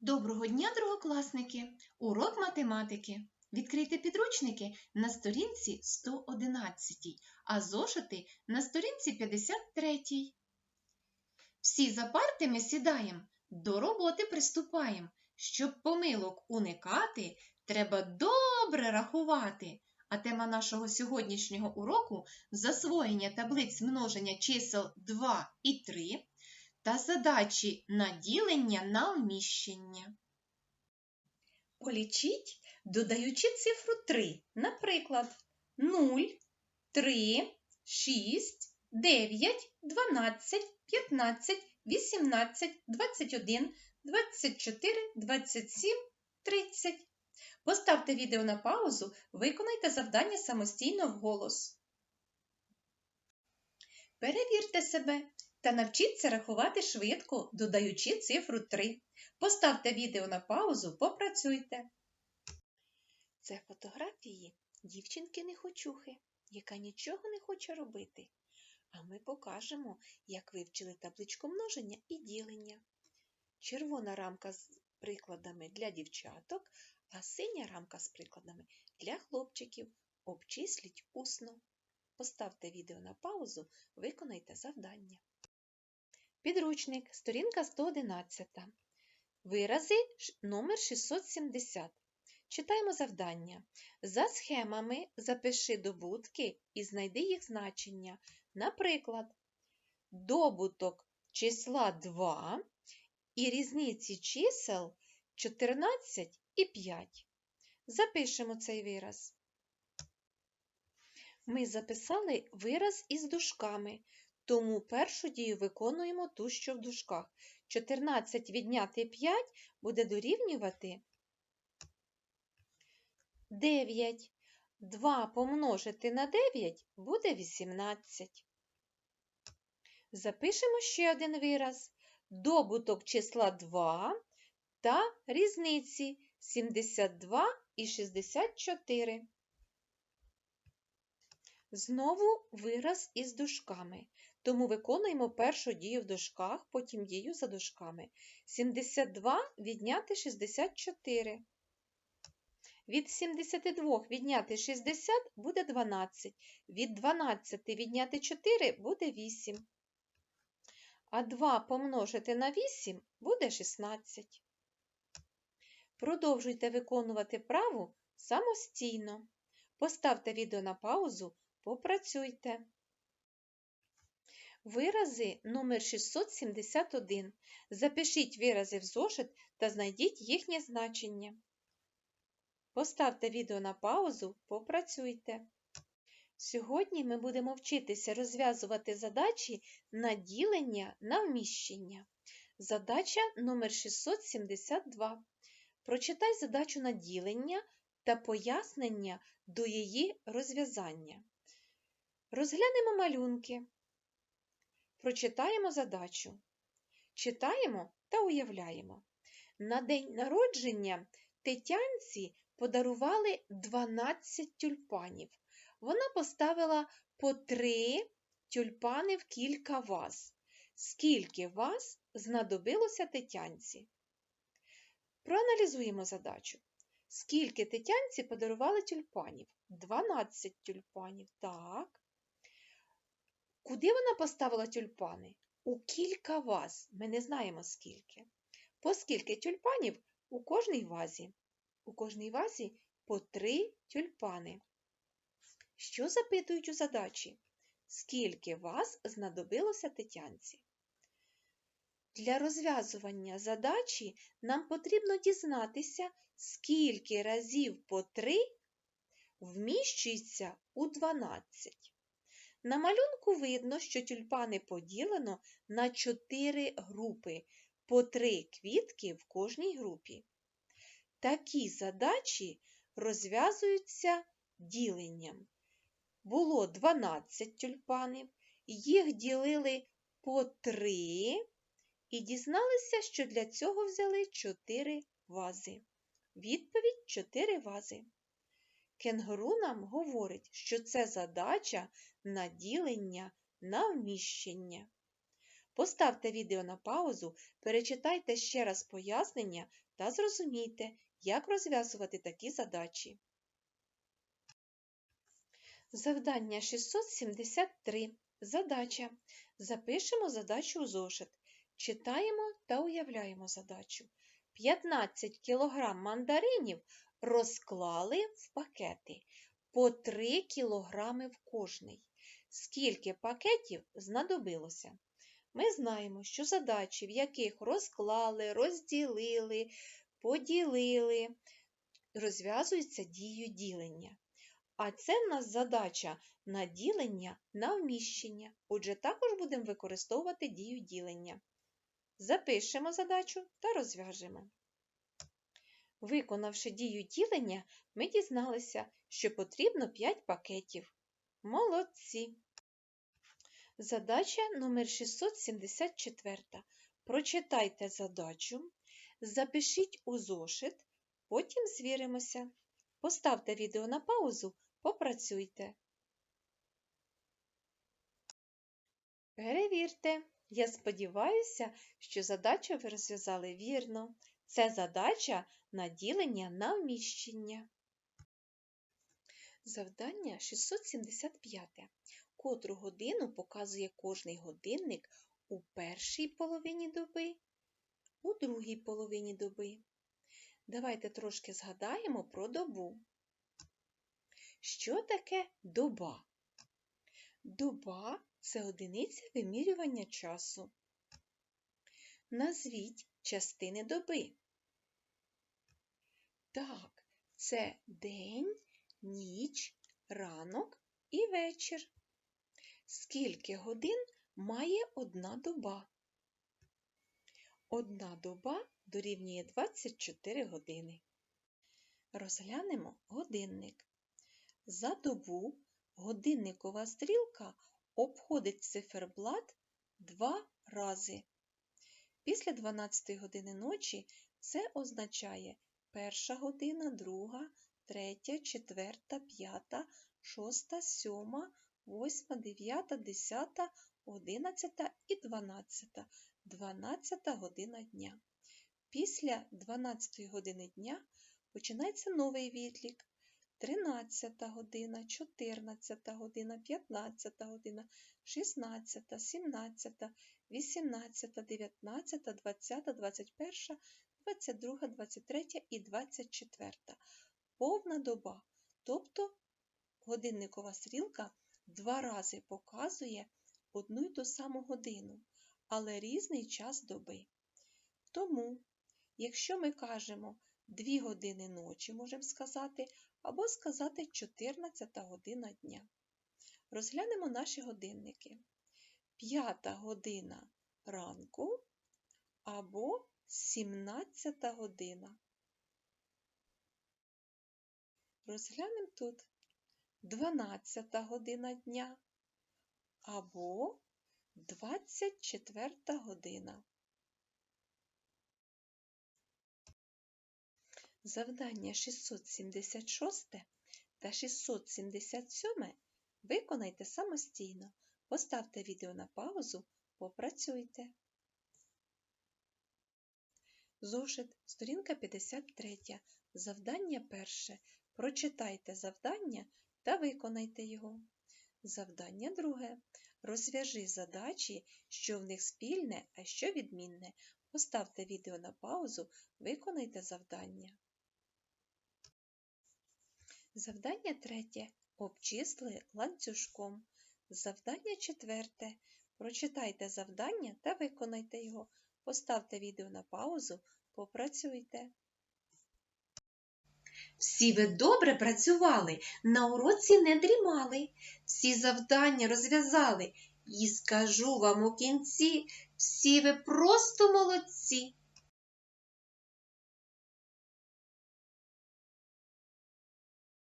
Доброго дня, другокласники! Урок математики. Відкрийте підручники на сторінці 111, а зошити на сторінці 53. Всі за партами сідаємо, до роботи приступаємо. Щоб помилок уникати, треба добре рахувати. А тема нашого сьогоднішнього уроку засвоєння таблиць множення чисел 2 і 3 та задачі на ділення на вміщення. Полічіть, додаючи цифру 3. Наприклад, 0, 3, 6, 9, 12, 15, 18, 21, 24, 27, 30. Поставте відео на паузу, виконайте завдання самостійно вголос. Перевірте себе та навчіться рахувати швидко, додаючи цифру 3. Поставте відео на паузу, попрацюйте. Це фотографії дівчинки-нехочухи, яка нічого не хоче робити. А ми покажемо, як вивчили табличку множення і ділення. Червона рамка з прикладами для дівчаток, а синя рамка з прикладами для хлопчиків. Обчисліть усно. Поставте відео на паузу, виконайте завдання. Підручник, сторінка 111. Вирази номер 670. Читаємо завдання. За схемами запиши добутки і знайди їх значення. Наприклад, добуток числа 2 і різниці чисел 14 і 5. Запишемо цей вираз. Ми записали вираз із дужками, тому першу дію виконуємо ту, що в дужках. 14 відняти 5 буде дорівнювати 9. 2 помножити на 9 буде 18. Запишемо ще один вираз. Добуток числа 2 та різниці 72 і 64. Знову вираз із дужками. Тому виконуємо першу дію в дужках, потім дію за дужками. 72 відняти 64. Від 72 відняти 60 буде 12. Від 12 відняти 4 буде 8. А 2 помножити на 8 буде 16. Продовжуйте виконувати праву самостійно. Поставте відео на паузу, попрацюйте. Вирази номер 671. Запишіть вирази в зошит та знайдіть їхнє значення. Поставте відео на паузу, попрацюйте. Сьогодні ми будемо вчитися розв'язувати задачі на ділення на вміщення. Задача номер 672. Прочитай задачу на ділення та пояснення до її розв'язання. Розглянемо малюнки. Прочитаємо задачу. Читаємо та уявляємо. На день народження Тетянці подарували 12 тюльпанів. Вона поставила по 3 тюльпани в кілька ваз. Скільки ваз знадобилося Тетянці? Проаналізуємо задачу. Скільки Тетянці подарували тюльпанів? 12 тюльпанів. Так. Куди вона поставила тюльпани? У кілька ваз. Ми не знаємо скільки. По скільки тюльпанів у кожній вазі? У кожній вазі по три тюльпани. Що запитують у задачі? Скільки ваз знадобилося Тетянці? Для розв'язування задачі нам потрібно дізнатися, скільки разів по 3 вміщується у 12. На малюнку видно, що тюльпани поділено на 4 групи, по 3 квітки в кожній групі. Такі задачі розв'язуються діленням. Було 12 тюльпанів, їх ділили по 3 і дізналися, що для цього взяли 4 вази. Відповідь 4 вази. Кенгуру нам говорить, що це задача на ділення на вміщення. Поставте відео на паузу, перечитайте ще раз пояснення та зрозумійте, як розв'язувати такі задачі. Завдання 673. Задача. Запишемо задачу у зошит. Читаємо та уявляємо задачу. 15 кг мандаринів розклали в пакети по 3 кг в кожний. Скільки пакетів знадобилося? Ми знаємо, що задачі, в яких розклали, розділили, поділили, розв'язуються дією ділення. А це в нас задача на ділення на вміщення. Отже, також будемо використовувати дію ділення. Запишемо задачу та розв'яжемо. Виконавши дію ділення, ми дізналися, що потрібно 5 пакетів. Молодці! Задача номер 674. Прочитайте задачу, запишіть у зошит, потім звіримося. Поставте відео на паузу, попрацюйте. Перевірте. Я сподіваюся, що задачу ви розв'язали вірно. Це задача на ділення на вміщення. Завдання 675. Котру годину показує кожний годинник у першій половині доби, у другій половині доби. Давайте трошки згадаємо про добу. Що таке доба? Доба це одиниця вимірювання часу. Назвіть частини доби. Так, це день, ніч, ранок і вечір. Скільки годин має одна доба? Одна доба дорівнює 24 години. Розглянемо годинник. За добу годинникова стрілка обходить циферблат два рази. Після 12 години ночі це означає перша година, друга, третя, четверта, п'ята, шоста, сьома, восьма, дев'ята, десята, одинадцята і дванадцята. Дванадцята година дня. Після 12 години дня починається новий відлік. 13 година, 14 година, 15 година, 16, 17, 18, 19, 20, 21, 22, 23 і 24. Повна доба, тобто годинникова стрілка два рази показує одну й ту саму годину, але різний час доби. Тому, якщо ми кажемо 2 години ночі, можемо сказати, або сказати 14 година дня. Розглянемо наші годинники. 5 година ранку або 17 година. Розглянемо тут 12 година дня або 24 година. Завдання 676 та 677 виконайте самостійно. Поставте відео на паузу, попрацюйте. Зошит, сторінка 53. Завдання перше. Прочитайте завдання та виконайте його. Завдання друге. Розв'яжи задачі, що в них спільне, а що відмінне. Поставте відео на паузу, виконайте завдання. Завдання третє. Обчисли ланцюжком. Завдання четверте. Прочитайте завдання та виконайте його. Поставте відео на паузу, попрацюйте. Всі ви добре працювали, на уроці не дрімали, всі завдання розв'язали. І скажу вам у кінці, всі ви просто молодці.